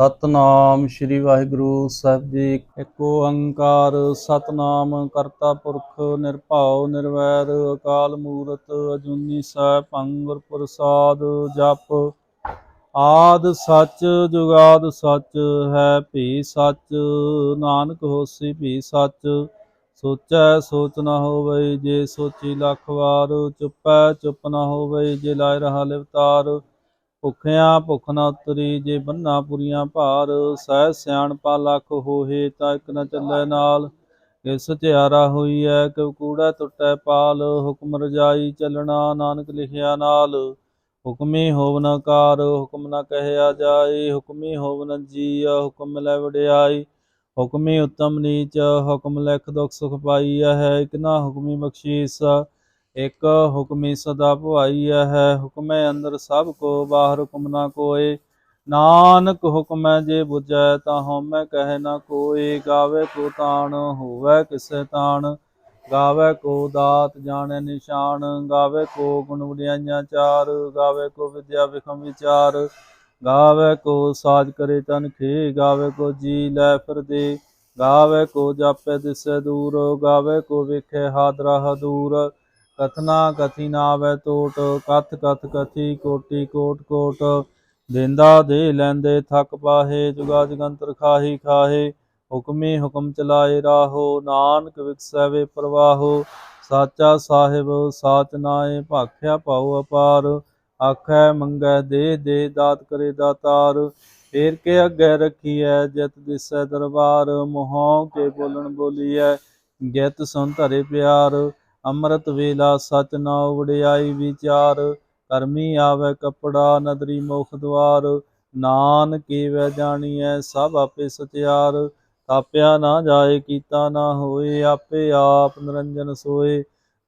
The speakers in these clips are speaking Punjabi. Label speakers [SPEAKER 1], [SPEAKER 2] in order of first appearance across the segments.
[SPEAKER 1] ਸਤਨਾਮ ਸ੍ਰੀ ਵਾਹਿਗੁਰੂ ਸਾਹਿਬ ਜੀ। ਇੱਕ ਓੰਕਾਰ ਸਤਨਾਮ ਕਰਤਾ ਪੁਰਖ ਨਿਰਭਉ ਨਿਰਵੈਰ ਅਕਾਲ ਮੂਰਤ ਅਜੂਨੀ ਸਾਹਿਬ ਗੁਰ ਪ੍ਰਸਾਦ ਜਪ। ਆਦ ਸੱਚ ਜੁਗਾਦ ਸੱਚ ਹੈ ਭੀ ਸੱਚ। ਨਾਨਕ ਹੋਸੀ ਭੀ ਸੱਚ। ਸੋਚੈ ਸੋਚ ਨਾ ਹੋਵੇ ਜੇ ਸੋਚੀ ਲੱਖ ਵਾਰ। ਚੁੱਪੈ ਚੁੱਪ ਨਾ ਹੋਵੇ ਜੇ ਲਾਇ ਰਹਾ ਲਿਵਤਾਰ। ਭੁੱਖਿਆਂ ਭੁੱਖ ਨਾ ਉਤਰੀ, ਜੇ ਬੰਨਾ ਪੁਰੀਆਂ ਭਾਰ, ਸਹਿ ਸਿਆਣਪਾ ਲੱਖ ਹੋਏ ਤਾਂ ਇੱਕ ਨਾ ਚੱਲੇ ਨਾਲ। ਇਸ ਤਿਆਰਾ ਹੋਈ ਐ ਕਿ ਕੂੜਾ ਟੁੱਟੈ ਪਾਲ, ਹੁਕਮ ਰਜਾਈ ਚੱਲਣਾ ਨਾਨਕ ਲਿਖਿਆ ਨਾਲ। ਹੁਕਮੀ ਹੋਵਨ ਕਾਰ, ਹੁਕਮ ਨ ਕਹਿਆ ਜਾਏ, ਹੁਕਮੀ ਹੋਵਨ ਜੀ ਹੁਕਮ ਲੈ ਵਡਿਆਈ। ਹੁਕਮੀ ਉਤਮ ਨੀਚ, ਹੁਕਮ ਲਿਖ ਦੁਖ ਸੁਖ ਪਾਈ ਹੈ, ਇਕ ਨਾ ਹੁਕਮੀ ਬਖਸ਼ੀਸ। ਇਕ ਹੁਕਮੀ ਸਦਾ ਭਵਾਈ ਹੈ, ਹੁਕਮੈ ਅੰਦਰ ਸਭ ਕੋ, ਬਾਹਰ ਹੁਕਮ ਨਾ ਕੋਏ। ਨਾਨਕ ਹੁਕਮੈ ਜੇ ਬੁਝੈ ਤਾਂ ਹਉਮੈ ਕਹੈ ਨਾ ਕੋਏ। ਗਾਵੇ ਕੋ ਤਾਣ, ਹੋਵੇ ਕਿਸੈ ਤਾਣ। ਗਾਵੇ ਕੋ ਦਾਤ ਜਾਣੈ ਨਿਸ਼ਾਨ। ਗਾਵੇ ਕੋ ਗੁਣ ਵਡਿਆਈਆਂ ਚਾਰ। ਗਾਵੇ ਕੋ ਵਿਦਿਆ ਵਿਖਮ ਵਿਚਾਰ। ਗਾਵੇ ਕੋ ਸਾਜ ਕਰੇ ਤਨ ਖੇ। ਗਾਵੇ ਕੋ ਜੀ ਲੈ ਫਿਰਦੇ। ਗਾਵੇ ਕੋ ਜਾਪੇ ਦਿਸੈ ਦੂਰ। ਗਾਵੇ ਕੋ ਵੇਖੇ ਹਾਦਰਾ ਹਦੂਰ। ਕਥਨਾ ਕਥੀ ਨਾ ਆਵੈ ਟੋਟ, ਕਥ ਕਥ ਕਥੀ ਕੋਟੀ ਕੋਟ ਕੋਟ। ਦੇਂਦਾ ਦੇ ਲੈਂਦੇ ਥਕ ਪਾਹੇ, ਜੁਗਾ ਜਗੰਤਰ ਖਾਹੀ ਖਾਹੇ। ਹੁਕਮੀ ਹੁਕਮ ਚਲਾਏ ਰਾਹੋ, ਨਾਨਕ ਵਿਕਸੈ ਪ੍ਰਵਾਹੋ। ਸਾਚਾ ਸਾਹਿਬ, ਸਾਚ ਨਾਏ, ਭਾਖਿਆ ਪਾਉ ਅਪਾਰ। ਆਖੈ ਮੰਗੈ ਦੇ ਦੇ ਦਾਤ ਕਰੇ ਦਾਤਾਰ। ਫੇਰ ਕੇ ਅੱਗੇ ਰੱਖੀਐ, ਜਿਤ ਦਿਸੈ ਦਰਬਾਰ। ਮੋਹੋਂ ਕੇ ਬੋਲਣ ਬੋਲੀਐ, ਜਿਤ ਸੁਨ ਧਰੇ ਪਿਆਰ। ਅੰਮ੍ਰਿਤ ਵੇਲਾ ਸਚ ਨਾਉ ਵਡਿਆਈ ਵਿਚਾਰ, ਕਰਮੀ ਆਵੇ ਕਪੜਾ ਨਦਰੀ ਮੁਖ ਦਵਾਰ, ਨਾਨਕ ਵੈ ਜਾਣੀਐ ਸਭ ਆਪੇ ਸਚਿਆਰ ਤਾਪਿਆ ਨਾ ਜਾਏ ਕੀਤਾ ਨਾ ਹੋਏ, ਆਪੇ ਆਪ ਨਿਰੰਜਨ ਸੋਏ,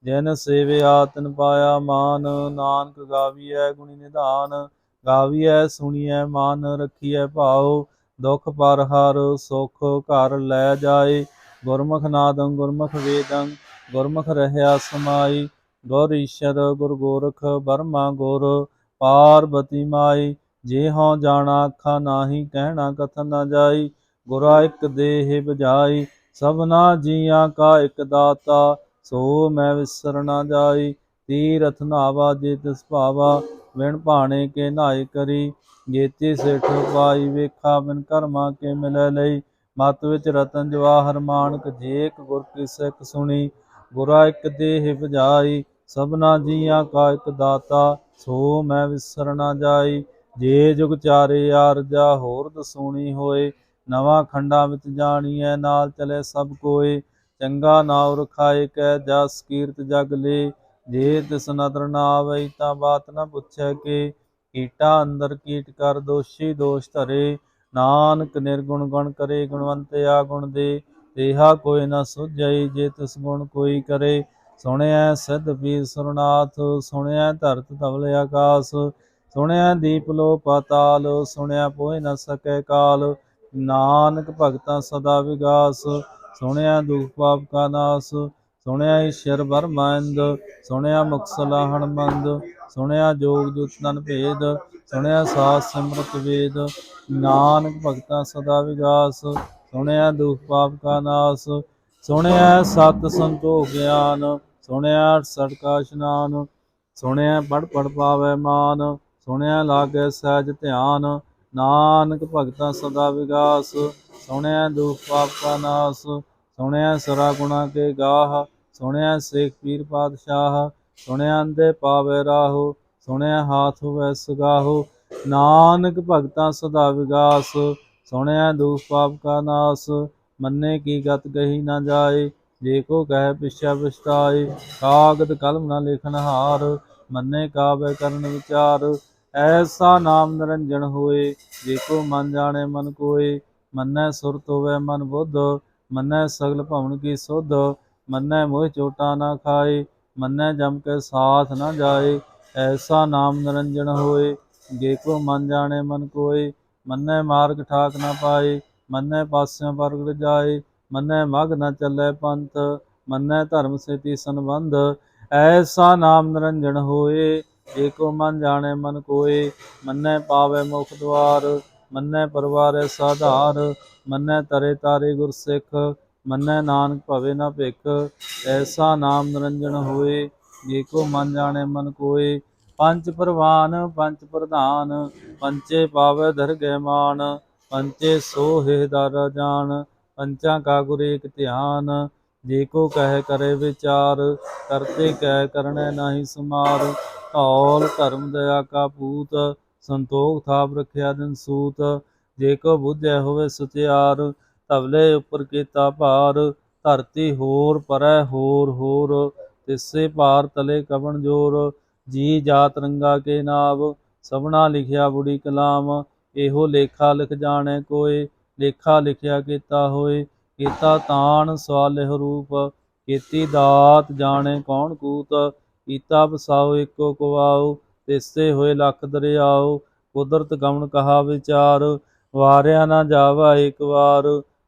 [SPEAKER 1] ਜਿਨ ਸੇਵਿਆ ਤਿਨ ਪਾਇਆ ਮਾਨ, ਨਾਨਕ ਗਾਵੀਐ ਗੁਣੀ ਨਿਧਾਨ, ਗਾਵੀਐ ਸੁਣੀਐ ਮਨ, ਰਖੀਐ ਭਾਉ, ਦੁਖ ਪਰ ਹਰ ਸੁਖ ਘਰ ਲੈ ਜਾਏ, ਗੁਰਮੁਖ ਨਾਦੰ ਗੁਰਮੁਖ ਵੇਦੰ ਗੁਰਮੁਖ ਰਹਿਆ ਸਮਾਈ, ਗੁਰ ਈਸ਼ਰ, ਗੁਰ ਗੋਰਖ, ਬਰਮਾ ਗੁਰ, ਪਾਰਬਤੀ ਮਾਈ, ਜੇ ਹਉ ਜਾਣਾ ਅੱਖਾਂ ਨਾਹੀ, ਕਹਿਣਾ ਕਥਨ ਨਾ ਜਾਈ, ਗੁਰਾ ਇੱਕ ਦੇਹ ਬਜਾਈ ਸਭਨਾ ਜੀਆਂ ਕਾ ਇੱਕ ਦਾਤਾ, ਸੋ ਮੈਂ ਵਿਸਰ ਨਾ ਜਾਈ, ਤੀਰਥ ਨਾਵਾ ਜੇ ਤਿਸ ਭਾਵਾ, ਵਿਣ ਭਾਣੇ ਕੇ ਨਾਈ ਕਰੀ ਜੇਤੀ ਸੇਠ ਪਾਈ ਵੇਖਾ, ਬਿਨ ਕਰਮਾ ਕੇ ਮਿਲੈ ਲਈ, ਮਤ ਵਿੱਚ ਰਤਨ ਜਵਾਹਰ ਮਾਨਕ, ਜੇਕ ਗੁਰ ਕੀ ਸਿੱਖ ਸੁਣੀ ਗੁਰਾ ਇੱਕ ਦੇਹ ਬਜਾਈ ਸਭਨਾ ਜੀਆਂ ਕਾ ਇੱਕ ਦਾਤਾ, ਸੋ ਮੈਂ ਵਿਸਰ ਨਾ ਜਾਈ। ਜੇ ਜੁਗ ਚਾਰੇ ਆਰਜਾ ਹੋਰ ਦਸੂਣੀ ਹੋਏ, ਨਵਾਂ ਖੰਡਾਂ ਵਿੱਚ ਜਾਣੀਐ, ਨਾਲ ਚਲੇ ਸਭ ਕੋਏ। ਚੰਗਾ ਨਾਉ ਰਖਾਏ ਕੈ ਜਸ ਕੀਰਤ ਜਗ ਲੇ। ਜੇ ਤਿਸ ਨਦਰ ਨਾ ਆਵਈ, ਤਾਂ ਬਾਤ ਨਾ ਪੁੱਛੈ ਕੇ। ਕੀਟਾ ਅੰਦਰ ਕੀਟ ਕਰ, ਦੋਸ਼ੀ ਦੋਸ਼ ਧਰੇ। ਨਾਨਕ ਨਿਰਗੁਣ ਗੁਣ ਕਰੇ, ਗੁਣਵੰਤ ਆ ਗੁਣ ਦੇ। ਦੇਹਾ ਕੋਈ ਨਾ ਸੁਝਈ, ਜੇ ਤਿਸ ਗੁਣ ਕੋਈ ਕਰੇ। ਸੁਣਿਆ ਸਿੱਧ ਪੀਰ ਸੁਰਨਾਥ ਸੁਣਿਆ ਧਰਤ ਧਵਲ ਆਕਾਸ। ਸੁਣਿਆ ਦੀਪ ਲੋ ਪਾਤਾਲ ਸੁਣਿਆ ਪੋਇ ਨ ਸਕੈ ਕਾਲ। ਨਾਨਕ ਭਗਤਾਂ ਸਦਾ ਵਿਗਾਸ ਸੁਣਿਆ ਦੁਖ ਪਾਪ ਕਾ ਨਾਸ। ਸੁਣਿਆ ਈਸ਼ਰ ਬਰਮੰਦ ਸੁਣਿਆ ਮੁਕਸਲਾ ਹਣਮੰਦ। ਸੁਣਿਆ ਜੋਗ ਜੁਤ ਨਨ ਭੇਦ ਸੁਣਿਆ ਸਾਸ ਸਿਮਰਤ ਵੇਦ। ਨਾਨਕ ਭਗਤਾਂ ਸਦਾ ਵਿਗਾਸ ਸੁਣਿਆ ਦੁਖ ਪਾਪ ਕਾ ਨਾਸ, ਸੁਣਿਆ ਸਤ ਸੰਤੋਖ ਗਿਆਨ, ਸੁਣਿਆ ਸੜਕਾ ਇਸ਼ਨਾਨ, ਸੁਣਿਆ ਪੜ ਪੜ ਪਾਵੇ ਮਾਨ, ਸੁਣਿਆ ਲਾਗੇ ਸਹਿਜ ਧਿਆਨ, ਨਾਨਕ ਭਗਤਾਂ ਸਦਾ ਵਿਗਾਸ, ਸੁਣਿਆ ਦੁਖ ਪਾਪ ਕਾ ਨਾਸ, ਸੁਣਿਆ ਸਰਾ ਗੁਣਾ ਕੇ ਗਾਹ, ਸੁਣਿਆ ਸੇਖ ਪੀਰ ਪਾਤਸ਼ਾਹ, ਸੁਣਿਆ ਅੰਦੇ ਪਾਵੇ ਰਾਹੋ, ਸੁਣਿਆ ਹਾਥ ਹੋਵੇ ਸੁਗਾਹੋ, ਨਾਨਕ ਭਗਤਾਂ ਸਦਾ ਵਿਗਾਸ ਸੁਣਿਆ ਦੁਖ ਪਾਪ ਕਾ ਨਾਸ, ਮੰਨੇ ਕੀ ਗਤ ਕਹੀ ਨਾ ਜਾਏ, ਜੇ ਕੋ ਕਹਿ ਪਿਛਾ ਪਛਤਾਏ, ਕਾਗਦ ਕਲਮ ਨਾ ਲਿਖਨ ਹਾਰ, ਮੰਨੇ ਕਾਬੇ ਕਰਨ ਵਿਚਾਰ, ਐਸਾ ਨਾਮ ਨਿਰੰਜਨ ਹੋਏ, ਜੇ ਕੋ ਮਨ ਜਾਣੇ ਮਨ ਕੋਏ, ਮੰਨੈ ਸੁਰਤ ਹੋਵੇ ਮਨ ਬੁੱਧ, ਮੰਨੈ ਸਗਲ ਭਵਨ ਕੀ ਸੁਧ, ਮੰਨੈ ਮੋਹ ਚੋਟਾ ਨਾ ਖਾਏ, ਮੰਨੈ ਜਮ ਕੇ ਸਾਥ ਨਾ ਜਾਏ, ਐਸਾ ਨਾਮ ਨਿਰੰਜਨ ਹੋਏ, ਜੇ ਕੋ ਮਨ ਜਾਣੇ ਮਨ ਕੋਏ ਮੰਨੈ ਮਾਰਗ ਠਾਕ ਨਾ ਪਾਏ, ਮੰਨੈ ਪਾਸਿਆਂ ਪਰਗਟ ਜਾਏ, ਮੰਨੈ ਮਗ ਨਾ ਚੱਲੇ ਪੰਥ, ਮੰਨੈ ਧਰਮ ਸੇਤੀ ਸੰਬੰਧ, ਐਸਾ ਨਾਮ ਨਿਰੰਜਨ ਹੋਏ ਏਕੋ ਮਨ ਜਾਣੈ ਮਨ ਕੋਏ, ਮੰਨੈ ਪਾਵੇ ਮੁਖ ਦਵਾਰ ਮੰਨੈ ਪਰਵਾਰੈ ਸਾਧਾਰ, ਮੰਨੈ ਤਰੇ ਤਾਰੇ ਗੁਰ ਸਿੱਖ, ਮੰਨੈ ਨਾਨਕ ਭਵੇ ਨਾ ਭਿਖ, ਐਸਾ ਨਾਮ ਨਿਰੰਜਨ ਹੋਏ, ਜੇ ਕੋ ਮਨ ਜਾਣੈ ਮਨ ਕੋਏ ਪੰਜ ਪ੍ਰਵਾਨ, ਪੰਜ ਪ੍ਰਧਾਨ ਪੰਚੇ ਪਾਵੈ ਦਰਗਹਿ ਮਾਨ ਪੰਚੇ ਸੋ ਹੈ ਦਰ ਜਾਨ, ਪੰਚਾਂ ਕਾ ਗੁਰ ਏਕ ਧਿਆਨ, ਜੇ ਕੋ ਕਹਿ ਕਰੇ ਵਿਚਾਰ, ਕਰਤੇ ਕਹਿ ਕਰਣੈ ਨਾਹੀ ਸਮਾਰ, ਧੌਲ ਧਰਮ ਦਇਆ ਕਾ ਪੂਤ, ਸੰਤੋਖ ਥਾਪ ਰਖਿਆ ਦਿਨ ਸੂਤ, ਜੇ ਕੋ ਬੁੱਝੈ ਹੋਵੇ ਸਚਿਆਰ ਤਵਲੇ ਉੱਪਰ ਕੀਤਾ ਭਾਰ, ਧਰਤੀ ਹੋਰ ਪਰੈ ਹੋਰ ਹੋਰ, ਤਿਸੇ ਭਾਰ ਤਲੇ ਕਵਣ ਜੋਰ ਜੀ ਜਾਤ ਰੰਗਾ ਕੇ ਨਾਵ, ਸਭਨਾ ਲਿਖਿਆ ਬੁੜੀ ਕਲਾਮ, ਇਹੋ ਲੇਖਾ ਲਿਖ ਜਾਣੈ ਕੋਏ, ਲੇਖਾ ਲਿਖਿਆ ਕੀਤਾ ਹੋਏ, ਕੀਤਾ ਤਾਣ ਸਵਾਲਿਹ ਰੂਪ, ਕੀਤੀ ਦਾਤ ਜਾਣੈ ਕੌਣ ਕੂਤ, ਕੀਤਾ ਬਸਾਓ ਇੱਕੋ ਕਵਾਉ ਤਿਸੇ ਹੋਏ ਲੱਖ ਦਰਿਆਓ, ਕੁਦਰਤ ਗਮਨ ਕਹਾ ਵਿਚਾਰ, ਵਾਰਿਆ ਨਾ ਜਾਵਾ ਇੱਕ ਵਾਰ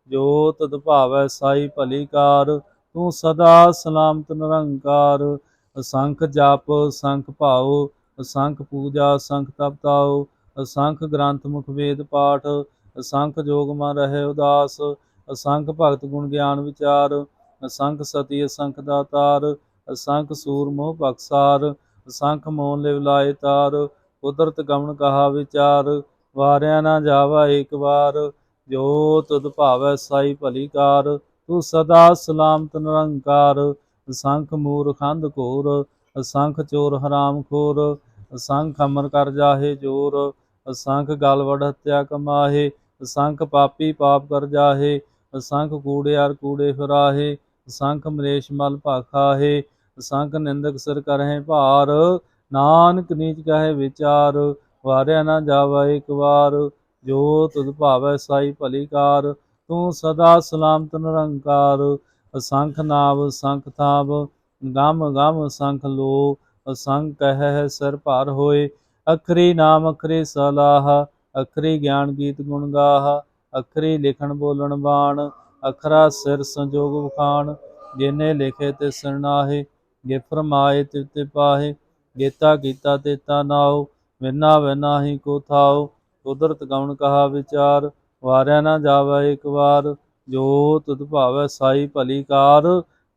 [SPEAKER 1] ਜੋ ਤਦ ਭਾਵੈ ਸਾਈ ਭਲੀ ਕਾਰ, ਤੂੰ ਸਦਾ ਸਲਾਮਤ ਨਿਰੰਕਾਰ ਅਸੰਖ ਜਪ ਸੰਖ ਭਾਉ, ਅਸੰਖ ਪੂਜਾ ਸੰਖ ਤਪਤਾਉ ਅਸੰਖ ਗ੍ਰੰਥ ਮੁਖ ਵੇਦ ਪਾਠ, ਅਸੰਖ ਜੋਗ ਮਨ ਰਹੇ ਉਦਾਸ, ਅਸੰਖ ਭਗਤ ਗੁਣ ਗਿਆਨ ਵਿਚਾਰ, ਅਸੰਖ ਸਤੀ, ਅਸੰਖ ਦਾਤਾਰ ਅਸੰਖ ਸੂਰ ਮੋਹ ਬਖਸਾਰ ਅਸੰਖ ਮੋਨ ਲਿਵ ਲਾਏ ਤਾਰ, ਕੁਦਰਤ ਗਮਨ ਕਹਾ ਵਿਚਾਰ, ਵਾਰਿਆ ਨਾ ਜਾਵਾ ਏਕ ਵਾਰ, ਜੋ ਤੁਧ ਭਾਵੈ ਸਾਈ ਭਲੀ ਕਾਰ, ਤੂੰ ਸਦਾ ਸਲਾਮਤ ਨਿਰੰਕਾਰ ਅਸੰਖ ਮੂਰਖੰਦ ਘੋਰ, ਸੰਖ ਚੋਰ ਹਰਾਮ ਖੋਰ, ਸੰਖ ਅਮਰ ਕਰ ਜਾਹੇ ਜੋਰ ਅਸੰਖ ਗਲਵੜ ਵਡ ਹੱਤਿਆ ਕਮਾਹੇ ਅਸੰਖ ਪਾਪੀ ਪਾਪ ਕਰ ਜਾਹੇ ਅਸੰਖ ਕੂੜਿਆਰ ਕੂੜੇ ਫਿਰਾਹੇ, ਸੰਖ ਮਲੇਸ਼ ਮਲ ਭਾਖਾਹੇ, ਸੰਖ ਨਿੰਦਕ ਸਿਰ ਕਰਹਿ ਭਾਰ, ਨਾਨਕ ਨੀਚ ਕਹੇ ਵਿਚਾਰ, ਵਾਰਿਆ ਨਾ ਜਾਵਾ ਇੱਕ ਵਾਰ, ਜੋ ਤੁਧ ਭਾਵੈ ਸਾਈ ਭਲੀ ਕਾਰ, ਤੂੰ ਸਦਾ ਸਲਾਮਤ ਨਿਰੰਕਾਰ ਅਸੰਖ ਨਾਵ ਸੰਖ ਥਾਵ, ਗਮ ਗਮ ਸੰਖ ਲੋ, ਅਸੰਖ ਕਹਿ ਸਿਰ ਭਾਰ ਹੋਏ। ਅਖਰੀ ਨਾਮ ਅਖਰੀ ਸਲਾਹ, ਅਖਰੀ ਗਿਆਨ ਗੀਤ ਗੁਣ ਗਾਹ, ਅਖਰੀ ਲਿਖਣ ਬੋਲਣ ਬਾਣ, ਅਖਰਾ ਸਿਰ ਸੰਜੋਗ ਵਖਾਣ, ਜਿਨੇ ਲਿਖੇ ਤੇ ਸਰਨਾਹੇ ਜੇ ਫਰਮਾਏ ਤੇ ਤੇ ਪਾਹੇ, ਗੀਤਾ ਕੀਤਾ ਤੇਤਾ ਨਾਉ ਵਿਨਾ ਵਿਨਾ ਹੀ ਕੋ ਥਾਉ ਕੁਦਰਤ ਗਉਣ ਕਹਾ ਵਿਚਾਰ, ਵਾਰਿਆ ਨਾ ਜਾਵੇ ਇੱਕ ਵਾਰ ਜੋ ਤੁਧ ਭਾਵੈ ਸਾਈ ਭਲੀ ਕਾਰ,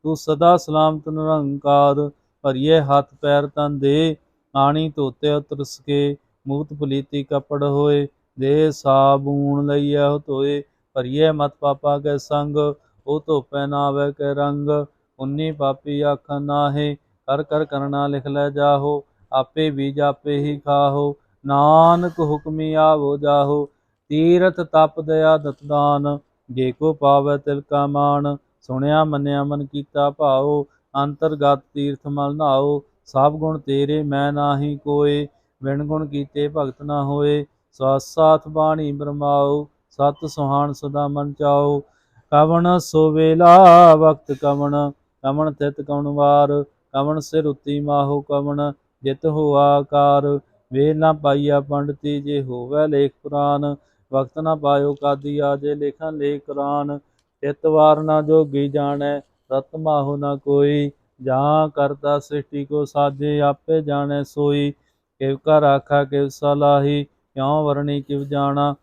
[SPEAKER 1] ਤੂੰ ਸਦਾ ਸਲਾਮਤ ਨਿਰੰਕਾਰ, ਭਰੀਏ ਹੱਥ ਪੈਰ ਤਨ ਦੇ, ਆਣੀ ਧੋਤੇ ਉਤਰਸ ਕੇ, ਮੂਤ ਪਲੀਤੀ ਕਪੜ ਹੋਏ, ਦੇ ਸਾਬੂਣ ਲਈਐ ਹੋ ਧੋਏ, ਭਰੀਏ ਮਤ ਪਾਪਾ ਕੇ ਸੰਗ, ਉਹ ਧੋਪੈ ਨਾ ਆਵੇ ਕੇ ਰੰਗ, ਉਨੀ ਪਾਪੀ ਆਖਾਂ ਨਾਹੇ, ਕਰ ਕਰ ਕਰਨਾ ਲਿਖ ਲੈ ਜਾਹੋ, ਆਪੇ ਬੀਜ ਆਪੇ ਹੀ ਖਾਹੋ, ਨਾਨਕ ਹੁਕਮੀ ਆਵੋ ਜਾਹੋ, ਤੀਰਥ ਤਪ ਦਇਆ ਦਤਦਾਨ ਜੇ ਕੋ ਪਾਵੈ ਤਿਲ ਕਾ ਮਾਨ ਸੁਣਿਆ ਮੰਨਿਆ ਮਨ ਕੀਤਾ ਭਾਉ, ਅੰਤਰਗਤ ਤੀਰਥ ਮਲ ਨਾਉ, ਸਭ ਗੁਣ ਤੇਰੇ ਮੈਂ ਨਾਹੀ ਕੋਏ ਵਿਣ ਗੁਣ ਕੀਤੇ ਭਗਤ ਨਾ ਹੋਏ ਸਵਾਸ ਸਾਥ ਬਾਣੀ ਬਰਮਾਉ, ਸਤ ਸੁਹਾਣ ਸਦਾ ਮਨ ਚਾਉ, ਕਵਣ ਸੋ ਵੇਲਾ ਵਕਤ ਕਵਣ ਕਵਣ ਤਿਤ ਕਵਣ ਵਾਰ, ਕਵਣ ਸਿਰ ਉਤੀ ਮਾਹੋ ਕਵਣ, ਜਿਤ ਹੋ ਆਕਾਰ, ਵੇਲ ਨਾ ਪਾਈਆ ਪੰਡਤੀ ਜੇ ਹੋਵੇ ਲੇਖ ਪੁਰਾਨ ਵਕਤ ਨਾ ਪਾਇਓ ਕਾਦੀ ਆਜੇ ਲੇਖਾਂ ਲੇਖ ਕੁਰਾਨ, ਤਿਤ ਵਾਰ ਨਾ ਜੋਗੀ ਜਾਣੈ, ਰਤ ਮਾਹੋ ਨਾ ਕੋਈ, ਜਾਂ ਕਰਤਾ ਸ੍ਰਿਸ਼ਟੀ ਕੋ ਸਾਜੇ ਆਪੇ ਜਾਣੈ ਸੋਈ, ਕਿਵ ਕਾ ਰਾਖਾ ਕਿਵ ਸਲਾਹੀ ਕਿਉ ਵਰਣੀ ਕਿਵ ਜਾਣਾ?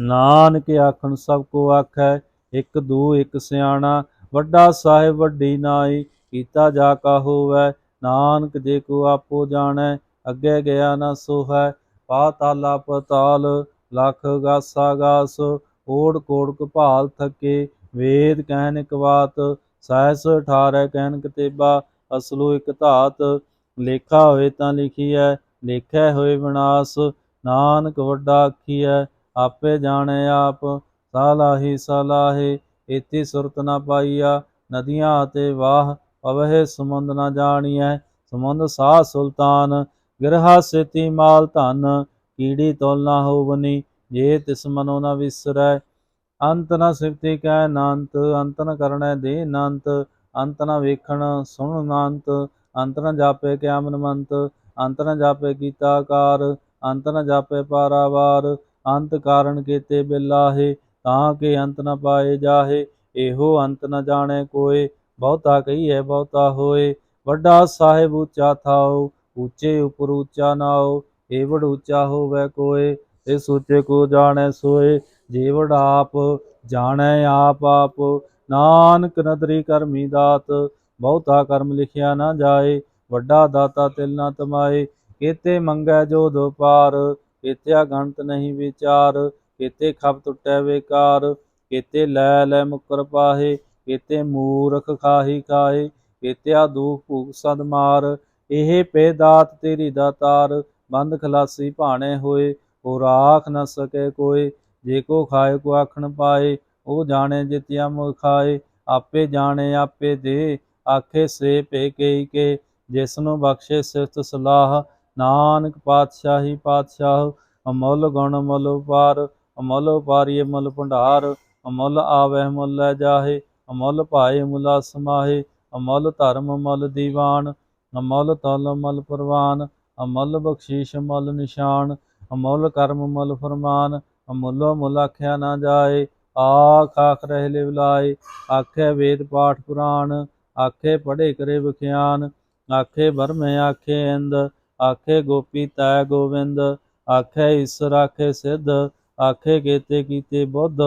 [SPEAKER 1] ਨਾਨਕ ਆਖਣ ਸਭ ਕੋ ਆਖੈ, ਇੱਕ ਦੂ ਇੱਕ ਸਿਆਣਾ, ਵੱਡਾ ਸਾਹਿਬ ਵੱਡੀ ਨਾਈ, ਕੀਤਾ ਜਾ ਕਾ ਹੋਵੈ, ਨਾਨਕ ਜੇ ਕੋ ਆਪੋ ਜਾਣੈ, ਅੱਗੇ ਗਿਆ ਨਾ ਸੋਹੈ ਪਾਤਾਲਾ ਪਤਾਲ ਲਖ ਗਾਸਾ ਗਾਸ ਓੜ ਕੋੜ ਕਪਾਲ ਥਕੇ, ਵੇਦ ਕਹਿਨ ਕਵਾਤ ਬਾਤ, ਸਹਿਸ 18 ਕਹਿਨ ਕਤੇਬਾ, ਅਸਲੋ ਇਕ ਧਾਤ, ਲੇਖਾ ਹੋਏ ਤਾਂ ਲਿਖੀਐ, ਲੇਖੈ ਹੋਏ ਵਿਨਾਸ਼, ਨਾਨਕ ਵੱਡਾ ਆਖੀਐ, ਆਪੇ ਜਾਣੈ ਆਪ, ਸਾਲਾਹੀ ਸਲਾਹੇ ਇਤੀ ਸੁਰਤ ਨਾ ਪਾਈਆ, ਨਦੀਆਂ ਅਤੇ ਵਾਹ ਪਵਹਿ ਸਮੁੰਦ ਨਾ ਜਾਣੀਐ, ਸਮੁੰਦ ਸਾਹ ਸੁਲਤਾਨ, ਗਿਰਹਾ ਸੇਤੀ ਮਾਲ ਧਨ ਕੀੜੀ ਤੋਲ ਨਾ ਹੋਵਨੀ ਜੇ ਤਿਸ ਮਨੋ ਨ ਵਿਸਰੈ। ਅੰਤ ਨ ਸਿਫਤੀ ਕੈ ਨਾਨਤ ਅੰਤ ਨ ਕਰਣੈ ਦੇ ਨਾਨਤ ਅੰਤ ਨ ਵੇਖਣ ਸੁਣ ਨਾਨਤ ਅੰਤ ਨ ਜਾਪੇ ਕਿਆ ਮਨਮੰਤ, ਅੰਤ ਨ ਜਾਪੇ ਕੀਤਾ ਕਾਰ ਅੰਤ ਨ ਜਾਪੇ ਪਾਰਾਵਾਰ, ਅੰਤ ਕਾਰਨ ਕੀਤੇ ਬਿਲਾਹੇ, ਤਾਂ ਕੇ ਅੰਤ ਨ ਪਾਏ ਜਾਹੇ, ਇਹੋ ਅੰਤ ਨ ਜਾਣੈ ਕੋਏ, ਬਹੁਤਾ ਕਹੀਐ ਬਹੁਤਾ ਹੋਏ। ਵੱਡਾ ਸਾਹਿਬ ਉੱਚਾ ਥਾਉ ਉੱਚੇ ਉਪਰ ਉੱਚਾ ਨਾਉ ਏਵੜ ਉੱਚਾ ਹੋਵੇ ਕੋਏ ਤੇ ਸੋਚੇ ਕੋ ਜਾਣੈ ਸੋਏ। ਜੀਵੜ ਆਪ ਜਾਣੈ ਆਪ ਆਪ। ਨਾਨਕ ਨਦਰੀ ਕਰਮੀ ਦਾਤ, ਬਹੁਤਾ ਕਰਮ ਲਿਖਿਆ ਨਾ ਜਾਏ। ਵੱਡਾ ਦਾਤਾ ਤਿਲ ਨਾ ਤਮਾਏ। ਕੀਤੇ ਮੰਗੈ ਜੋ ਦੋ ਪਾਰ, ਕੀਤਿਆ ਗਣਤ ਨਹੀਂ ਵਿਚਾਰ। ਕੀਤੇ ਖਪ ਟੁੱਟੈ ਵੇਕਾਰ, ਕੀਤੇ ਲੈ ਲੈ ਮੁਕਰ ਪਾਹੇ। ਕੀਤੇ ਮੂਰਖ ਖਾਹੀ ਖਾਏ ਕੀਤਿਆ ਦੂਖ ਭੂਖ ਸਦ ਮਾਰ। ਇਹ ਪੇ ਦਾਤ ਤੇਰੀ ਦਾਤਾਰ ਬੰਦ ਖਲਾਸੀ ਭਾਣੇ ਹੋਏ, ਉਹ ਰਾਖ ਨ ਸਕੇ ਕੋਏ ਜੇ ਕੋ ਖਾਏ ਕੋ ਆਖਣ ਪਾਏ, ਉਹ ਜਾਣੇ ਜਿਤਿਆ ਮੁ ਖਾਏ, ਆਪੇ ਜਾਣੇ ਆਪੇ ਦੇ, ਆਖੇ ਸੇ ਪੇ ਕਈ ਕੇ ਜਿਸ ਨੂੰ ਬਖਸ਼ੇ ਸਿਫਤ ਸਲਾਹ, ਨਾਨਕ ਪਾਤਸ਼ਾਹੀ ਪਾਤਸ਼ਾਹ, ਅਮੁੱਲ ਗੁਣ ਮੁੱਲ ਉਪਾਰ, ਅਮੁੱਲ ਉਪਾਰੀ ਮੁੱਲ ਭੰਡਾਰ, ਅਮੁੱਲ ਆਵਹਿ ਮੁੱਲ ਲੈ ਜਾਹੇ, ਅਮੁੱਲ ਭਾਏ ਮੁਲਾ ਸਮਾਹੇ ਅਮੁੱਲ ਧਰਮ ਮੁੱਲ ਦੀਵਾਨ, ਅਮੁੱਲ ਤਲ ਮੁੱਲ ਪ੍ਰਵਾਨ ਅਮੁੱਲ ਬਖਸ਼ੀਸ਼ ਮੁੱਲ ਨਿਸ਼ਾਨ, ਅਮੁੱਲ ਕਰਮ ਮੁੱਲ ਫਰਮਾਨ, ਅਮੁੱਲੋ ਮੁੱਲ ਆਖਿਆ ਨਾ ਜਾਏ, ਆਖ ਆਖ ਰਹਿ ਲਿਵ ਲਾਏ, ਆਖੇ ਵੇਦ ਪਾਠ ਪੁਰਾਣ, ਆਖੇ ਪੜ੍ਹੇ ਕਰੇ ਵਿਖਿਆਨ, ਆਖੇ ਬਰਮੇ ਆਖੇ ਇੰਦ, ਆਖੇ ਗੋਪੀ ਤੈ ਗੋਵਿੰਦ, ਆਖੇ ਈਸ਼ਰ ਆਖੇ ਸਿੱਧ, ਆਖੇ ਕੀਤੇ ਕੀਤੇ ਬੁੱਧ,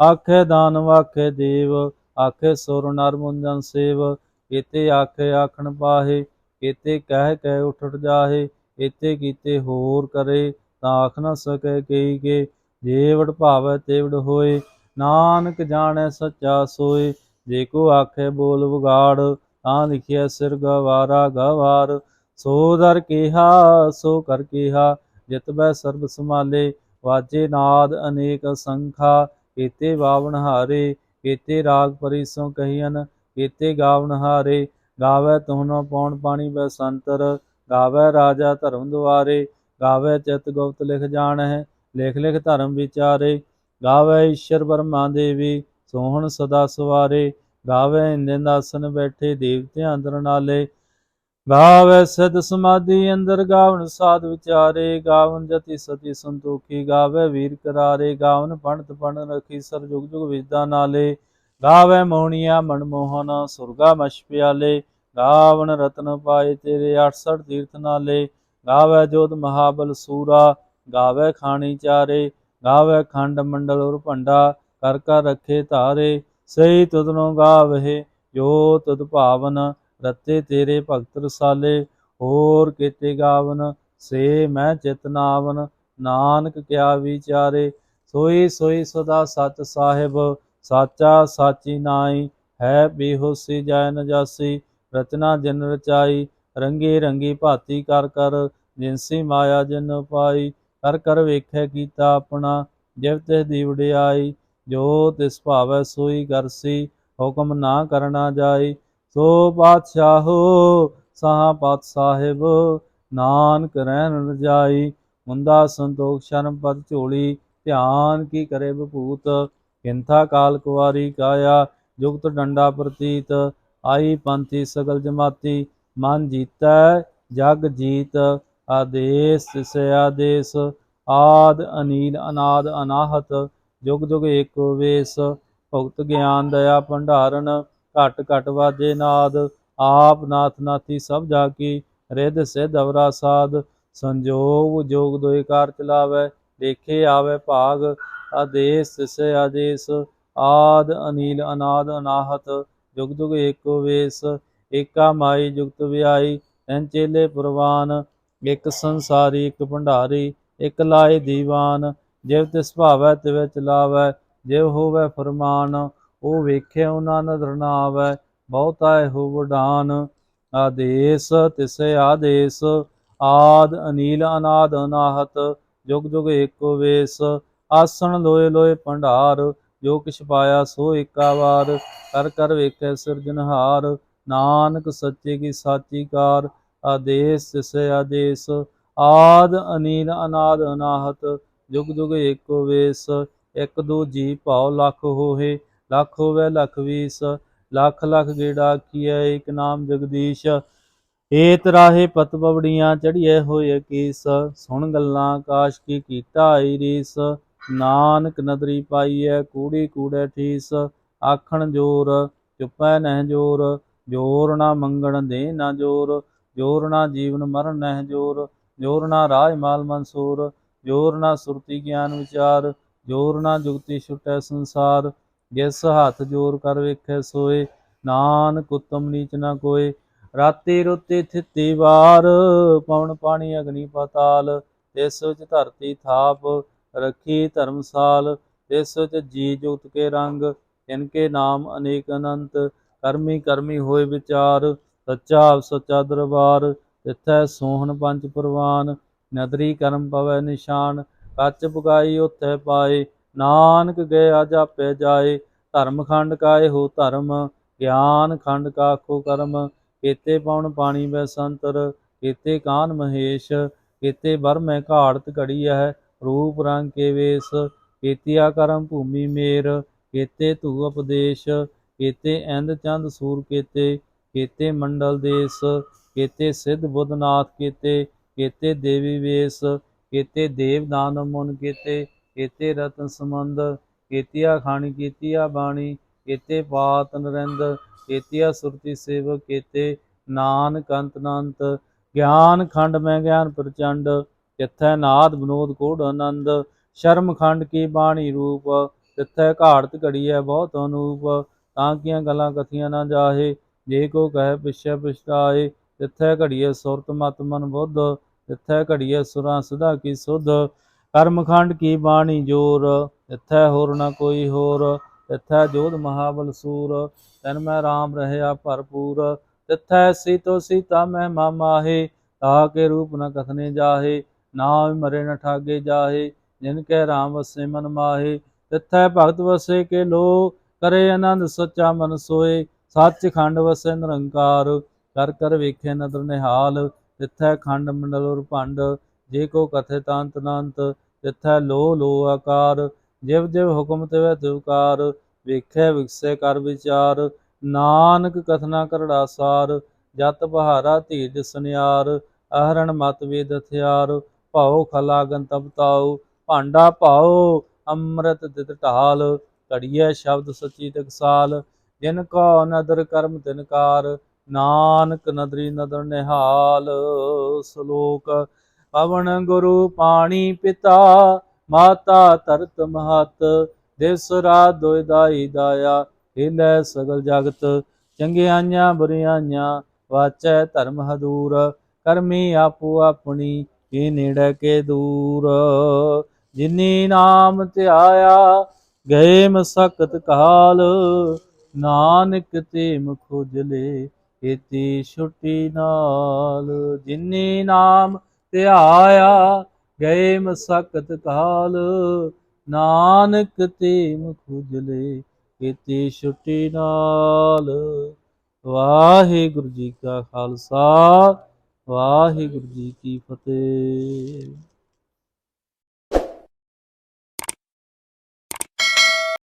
[SPEAKER 1] ਆਖੇ ਦਾਨਵ ਆਖੇ ਦੇਵ, ਆਖੇ ਸੁਰ ਨਰ ਮੁੰਜਨ ਸੇਵ, ਕੀਤੇ ਆਖੇ ਆਖਣ ਪਾਹੇ ਕੀਤੇ ਕਹਿ ਕਹਿ ਉਠ ਉਠ ਜਾਹੇ ਕੀਤੇ ਕੀਤੇ ਹੋਰ ਕਰੇ, ਤਾਂ ਆਖ ਨਾ ਸਕੈ ਕਈ ਕੇ, ਜੇਵੜ ਭਾਵੈ ਤੇਵੜ ਹੋਏ, ਨਾਨਕ ਜਾਣੈ ਸੱਚਾ ਸੋਏ, ਜੇ ਕੋ ਆਖੇ ਬੋਲ ਵਿਗਾੜ, ਤਾਂ ਲਿਖਿਆ ਸਿਰ ਗਵਾਰਾ ਗਵਾਰ, ਸੋ ਦਰ ਕੀਹਾ, ਸੋ ਕਰ ਕਿਹਾ, ਜਿਤ ਬੈ ਸਰਬ ਸਮਾਲੇ ਵਾਜੇ ਨਾਦ ਅਨੇਕ ਸੰਖਾ, ਕੀਤੇ ਬਾਵਨ ਹਾਰੇ, ਕੀਤੇ ਰਾਗ ਪਰਿਸੋਂ ਕਹੀਨ ਕੀਤੇ ਗਾਵਨ ਹਾਰੇ ਗਾਵੇ ਤੁਹਨੋ ਪੌਣ ਪਾਣੀ ਬੈ ਸੰਤਰ, ਗਾਵੇ ਰਾਜਾ ਧਰਮ ਦੁਆਰੇ, ਗਾਵੇ ਚਿਤ ਗੁਪਤ ਲਿਖ ਜਾਣ ਹੈ ਲਿਖ ਲਿਖ ਧਰਮ ਵਿਚਾਰੇ, ਗਾਵੇ ਈਸ਼ਰ ਬਰਮਾ ਦੇਵੀ, ਸੋਹਣ ਸਦਾ ਸਵਾਰੇ, ਗਾਵੇ ਇੰਦਨ ਆਸਨ ਬੈਠੇ ਦੇਵਤਿਆਂ ਅੰਦਰ ਨਾਲੇ, ਗਾਵੇ ਸਿਧ ਸਮਾਧੀ ਅੰਦਰ ਗਾਵਨ ਸਾਧ ਵਿਚਾਰੇ, ਗਾਵਨ ਜਤੀ ਸਤੀ ਸੰਤੋਖੀ, ਗਾਵੇ ਵੀਰ ਕਰਾਰੇ, ਗਾਵਨ ਪੰਡਤ ਪਣ ਰਖੀ ਸਰ ਜੁਗ ਜੁਗ ਵਿਦਾ ਨਾਲੇ ਗਾਵੇ ਮੋਹਣੀਆ ਮਨਮੋਹਨ, ਸੁਰਗਾ ਮਛ ਪਿਆਲੇ ਗਾਵਨ ਰਤਨ ਪਾਏ ਤੇਰੇ 68 ਤੀਰਥ ਨਾਲੇ। ਗਾਵੇ ਜੋਤ ਮਹਾਬਲ ਸੂਰਾ, ਗਾਵੇ ਖਾਣੀ ਚਾਰੇ, ਗਾਵੇ ਖੰਡ ਮੰਡਲ ਉਰ ਭੰਡਾ, ਕਰ ਕਰ ਰੱਖੇ ਧਾਰੇ। ਸਹੀ ਤੁਧਨੋ ਗਾਵਹਿ, ਜੋ ਤੁਧ ਭਾਵਨ, ਰਤੇ ਤੇਰੇ ਭਗਤ ਰਸਾਲੇ। ਹੋਰ ਕੀਤੇ ਗਾਵਨ, ਸੇ ਮੈਂ ਚਿਤਨਾਵਨ ਨਾਨਕ ਕਿਆ ਵਿਚਾਰੇ। ਸੋਈ ਸੋਈ ਸਦਾ ਸਚ ਸਾਹਿਬ ਸਾਚਾ ਸਾਚੀ ਨਾਈ ਹੈ ਬੇਹੋਸੀ ਜੈ ਨ ਰਚਨਾ ਜਿਨ ਰਚਾਈ, ਰੰਗੇ ਰੰਗੀ ਭਾਤੀ ਕਰ ਕਰ, ਜਿਨਸੀ ਮਾਇਆ ਜਿਨ ਪਾਈ, ਕਰ ਕਰ ਵੇਖੈ ਕੀਤਾ ਆਪਣਾ, ਜਿਵ ਤਿਸ ਦੀ ਵਡਿਆਈ, ਜੋ ਤਿਸ ਭਾਵੈ ਸੋਈ ਕਰਸੀ ਹੁਕਮ ਨਾ ਕਰਨਾ ਜਾਈ, ਸੋ ਪਾਤਸ਼ਾਹੋ ਸਾਹ ਪਾਤ ਸਾਹਿਬ, ਨਾਨਕ ਰਹਿਣ ਰਜਾਈ ਮੁੰਦਾ ਸੰਤੋਖ ਸ਼ਰਮ ਪਦ ਝੋਲੀ, ਧਿਆਨ ਕੀ ਕਰੇ ਬਭੂਤ ਕਿੰਥਾ ਕਾਲ ਕੁਵਾਰੀ ਕਾਇਆ, ਜੁਗਤ ਡੰਡਾ ਪ੍ਰਤੀਤ, ਆਈ ਪੰਥੀ ਸਗਲ ਜਮਾਤੀ, ਮਨ ਜੀਤੈ, ਜਗ ਜੀਤ, ਆਦੇਸ ਤਿਸੈ ਆਦੇਸ, ਆਦ ਅਨੀਲ ਅਨਾਦ ਅਨਾਹਤ, ਜੁਗ ਜੁਗ ਏਕੋ ਵੇਸ, ਭਗਤ ਗਿਆਨ ਦਇਆ ਭੰਡਾਰਨ, ਘਟ ਘਟ ਵਾਜੇ ਨਾਦ, ਆਪ ਨਾਥ ਨਾਥੀ ਸਭ ਜਾ ਕੀ ਰਿੱਧ ਸਿਧ ਅਵਰਾ ਸਾਧ, ਸੰਜੋਗ ਜੋਗ ਦੋਇ ਕਾਰ ਚਲਾਵੇ, ਦੇਖੇ ਆਵੇ ਭਾਗ ਆਦੇਸ ਤਿਸੇ ਆਦੇਸ ਆਦ, ਅਨੀਲ, ਅਨਾਦ, ਅਨਾਹਤ, ਜੁਗ ਜੁਗ ਏਕੋ ਵੇਸ, ਏਕਾ ਮਾਈ, ਜੁਗਤ ਵਿਆਈ, ਤੈਨ ਚੇਲੇ ਪ੍ਰਵਾਨ, ਇੱਕ ਸੰਸਾਰੀ, ਇੱਕ ਭੰਡਾਰੀ, ਇੱਕ ਲਾਏ ਦੀਵਾਨ, ਜਿਵ ਤਿਸ ਭਾਵੈ, ਤਿਵੈ ਚਲਾਵੈ, ਜਿਵ ਹੋਵੈ ਫਰਮਾਨ, ਉਹ ਵੇਖੇ ਉਹਨਾਂ ਨਦਰ ਨਾ ਆਵੈ ਬਹੁਤਾ ਹੋ ਵਡਾਨ, ਆਦੇਸ, ਤਿਸੇ ਆਦੇਸ, ਆਦ, ਅਨੀਲ, ਅਨਾਦ, ਅਨਾਹਤ, ਜੁਗ ਜੁਗ ਏਕੋ ਵੇਸ ਆਸਣ ਲੋਏ ਲੋਏ ਭੰਡਾਰ, ਜੋ ਕਿਛ ਪਾਇਆ ਸੋ ਏਕਾ ਵਾਰ। ਕਰ ਕਰ ਵੇਖੈ ਸਿਰਜਨਹਾਰ ਨਾਨਕ ਸੱਚੇ ਕੀ ਸਾਚੀ ਕਾਰ। ਆਦੇਸ ਤਿਸੈ ਆਦੇਸ, ਆਦ ਅਨੀਲ ਅਨਾਦ ਅਨਾਹਤ। ਜੁਗ ਜੁਗ ਏਕੋ ਵੇਸ, ਇਕ ਦੋ ਜੀ ਭਾਉ ਲੱਖ ਹੋਏ ਲੱਖ ਹੋਵੇ ਲੱਖ ਵੀਸ, ਲੱਖ ਲੱਖ ਗੇੜਾ ਕੀਐ ਏਕ ਨਾਮ ਜਗਦੀਸ਼। ਏਤ ਰਾਹੇ ਪਤ ਬਵੜੀਆਂ ਚੜੀਏ ਹੋਏ ਕੀਸ। ਸੁਣ ਗੱਲਾਂ ਆਕਾਸ਼ ਕੀ ਕੀਤਾ ਆਈ ਰੀਸ। ਨਾਨਕ ਨਦਰੀ ਪਾਈਐ, ਕੂੜੀ ਕੂੜੈ ਠੀਸ, ਆਖਣ ਜੋਰ, ਚੁੱਪੈ ਨਹਿ ਜੋਰ ਜੋਰ ਨਾ ਮੰਗਣ ਦੇ ਨਾ ਜੋਰ ਜੋਰ ਨਾ ਜੀਵਨ ਮਰਨ ਨਹਿ ਜੋਰ ਜੋਰ ਨਾ ਰਾਜ ਮਾਲ ਮਨਸੂਰ, ਜੋਰ ਨਾ ਸੁਰਤੀ ਗਿਆਨ ਵਿਚਾਰ, ਜੋਰ ਨਾ ਜੁਗਤੀ ਛੁਟੈ ਸੰਸਾਰ, ਜਿਸ ਹੱਥ ਜੋਰ ਕਰ ਵੇਖੈ ਸੋਏ, ਨਾਨਕ ਉਤਮ ਨੀਚ ਨਾ ਕੋਏ, ਰਾਤੀ ਰੁੱਤੀ ਥਿੱਤੀ ਵਾਰ, ਪਵਨ ਪਾਣੀ ਅਗਨੀ ਪਤਾਲ ਤਿਸ ਵਿੱਚ ਧਰਤੀ ਥਾਪ ਰੱਖੀ ਧਰਮਸਾਲ ਤਿਸ ਵਿੱਚ ਜੀ ਜੁਗਤ ਕੇ ਰੰਗ ਇਨਕੇ ਨਾਮ ਅਨੇਕ ਅਨੰਤ, ਕਰਮੀ ਕਰਮੀ ਹੋਏ ਵਿਚਾਰ, ਸੱਚਾ ਸੱਚਾ ਦਰਬਾਰ ਤਿੱਥੈ ਸੋਹਣ ਪੰਜ ਪ੍ਰਵਾਨ, ਨਦਰੀ ਕਰਮ ਪਵੈ ਨਿਸ਼ਾਨ, ਕੱਚ ਪਗਾਈ ਉਥੈ ਪਾਏ, ਨਾਨਕ ਗਿਆ ਜਾਪੇ ਜਾਏ, ਧਰਮ ਖੰਡ ਕਾਏ ਹੋ ਧਰਮ, ਗਿਆਨ ਖੰਡ ਕਾ ਆਖੋ ਕਰਮ, ਕੀਤੇ ਪਾਉਣ ਪਾਣੀ ਬੈ ਸੰਤਰ, ਕੀਤੇ ਕਾਨ ਮਹੇਸ਼, ਕੀਤੇ ਬਰਮੈ ਘਾੜਤ ਘੜੀ ਹੈ ਰੂਪ ਰੰਗ ਕੇ ਵੇਸ, ਕੀਤਿਆ ਕਰਮ ਭੂਮੀ ਮੇਰ, ਕੀਤੇ ਧੂ ਉਪਦੇਸ਼, ਕੀਤੇ ਇੰਦ ਚੰਦ ਸੂਰ ਕੀਤੇ ਕੀਤੇ ਮੰਡਲ ਦੇਸ, ਕੀਤੇ ਸਿੱਧ ਬੁੱਧਨਾਥ ਕੀਤੇ ਕੀਤੇ ਦੇਵੀ ਵੇਸ, ਕੀਤੇ ਦੇਵ ਦਾਨਵ ਮੁਨ ਕੀਤੇ ਕੀਤੇ ਰਤਨ ਸਮੰਦ ਕੀਤਿਆ ਖਾਣੀ, ਕੀਤਿਆ ਬਾਣੀ, ਕੀਤੇ ਪਾਤ ਨਰਿੰਦ, ਕੀਤਿਆ ਸੁਰਤੀ ਸੇਵਕ, ਕੀਤੇ ਨਾਨਕ ਅੰਤ ਨੰਤ ਗਿਆਨ ਖੰਡ ਮੈਂ ਗਿਆਨ ਪ੍ਰਚੰਡ ਤਿੱਥੈ ਨਾਦ ਬਨੋਦ ਕੋੜ ਆਨੰਦ, ਸ਼ਰਮ ਖੰਡ ਕੀ ਬਾਣੀ ਰੂਪ ਤਿੱਥੈ ਘਾੜਤ ਘੜੀਐ ਬਹੁਤ ਅਨੂਪ, ਤਾਂ ਕੀਆਂ ਗੱਲਾਂ ਕਥੀਆਂ ਨਾ ਜਾਹੇ, ਜੇ ਕੋ ਕਹੈ ਪਿਛੈ ਪਛਤਾਏ ਤਿੱਥੈ ਘੜੀਐ ਸੁਰਤ ਮਤ ਮਨ ਬੁੱਧ ਤਿੱਥੈ ਘੜੀਐ ਸੁਰਾਂ ਸਦਾ ਕੀ ਸੁਧ, ਕਰਮ ਖੰਡ ਕੀ ਬਾਣੀ ਜੋਰ ਤਿੱਥੈ ਹੋਰ ਨਾ ਕੋਈ ਹੋਰ ਤਿੱਥੈ ਜੋਧ ਮਹਾਬਲ ਸੂਰ, ਤਨ ਮੈਂ RAM ਰਹਿਆ ਭਰਪੂਰ ਤਿੱਥੈ ਸੀਤੋ ਸੀਤਾ ਮੈਂ ਮਾਮਾਹੇ ਤਾ ਕੇ ਰੂਪ ਨ ਕਥਨੇ ਜਾਹੇ ਨਾ ਮਰੇ ਨ ਠਾਗੇ ਜਾਹੇ, ਜਿਨ ਕੈ ਰਾਮ ਵਸੇ ਮਨ ਮਾਹੇ। ਤਿੱਥੈ ਭਗਤ ਵਸੇ ਕੇ ਲੋ, ਕਰੇ ਆਨੰਦ ਸੱਚਾ ਮਨ ਸੋਏ। ਸੱਚ ਖੰਡ ਵਸੇ ਨਿਰੰਕਾਰ, ਕਰ ਕਰ ਵੇਖੇ ਨਦਰ ਨਿਹਾਲ। ਤਿੱਥੈ ਖੰਡ ਮੰਡਲ ਉਰ ਭੰਡ, ਜੇ ਕੋ ਕਥੇ ਤਾਂਤ ਅਨੰਤ ਤਿੱਥੈ ਲੋ ਲੋ ਆਕਾਰ, ਜਿਵ ਜਿਵ ਹੁਕਮ ਤਿਵੈ ਤਿਵਕਾਰ ਵੇਖੈ ਵਿਗਸੈ ਕਰ ਵਿਚਾਰ, ਨਾਨਕ ਕਥਨਾ ਕਰੜਾ ਸਾਰ। ਜਤ ਬਹਾਰਾ ਧੀਜ ਸੁਨਿਆਰ, ਅਹਰਣ ਮਤ ਵੇਦ ਹਥਿਆਰ। ਭਾਉ ਖਲਾ ਗੰਤਬ ਤਾਉ ਭਾਂਡਾ ਭਾਉ ਅੰਮ੍ਰਿਤ ਤਿਤ ਢਾਲ, ਘੜੀਐ ਸ਼ਬਦ ਸਚੀ ਟਕਸਾਲ ਜਿਨ ਕੋ ਨਦਰ ਕਰਮ ਤਿਨਕਾਰ ਨਾਨਕ ਨਦਰੀ ਨਦਰ ਨਿਹਾਲ। ਸ਼ਲੋਕ, ਪਵਨ ਗੁਰੂ ਪਾਣੀ ਪਿਤਾ, ਮਾਤਾ ਤਰਤ ਮਹਤ। ਦਿਵਸ ਰਾਤ ਦੋਇ ਦਾਈ ਦਾਇਆ, ਹਿਲੈ ਸਗਲ ਜਗਤ। ਚੰਗਿਆਈਆਂ ਬੁਰਿਆਈਆਂ, ਵਾਚੈ ਧਰਮ ਹਦੂਰ। ਕਰਮੀ ਆਪੋ ਆਪਣੀ ਇਹ ਨੇੜੇ ਕੇ ਦੂਰ, ਜਿਨੀ ਨਾਮ ਧਿਆਇਆ ਗਏ ਮਸਕਤ ਕਾਲ। ਨਾਨਕ ਤੇ ਮੁਖ ਉਜਲੇ ਇਤੀ ਛੁੱਟੀ ਨਾਲ। ਜਿਨੀ ਨਾਮ ਧਿਆਇਆ ਗਏ ਮਸਕਤ ਕਾਲ। ਨਾਨਕ ਤੇ ਮੁਖ ਉਜਲੇ ਇਤੀ ਛੁੱਟੀ ਨਾਲ। ਵਾਹਿਗੁਰੂ ਜੀ ਕਾ ਖਾਲਸਾ। ਵਾਹਿਗੁਰੂ ਜੀ ਕੀ ਫਤਿਹ।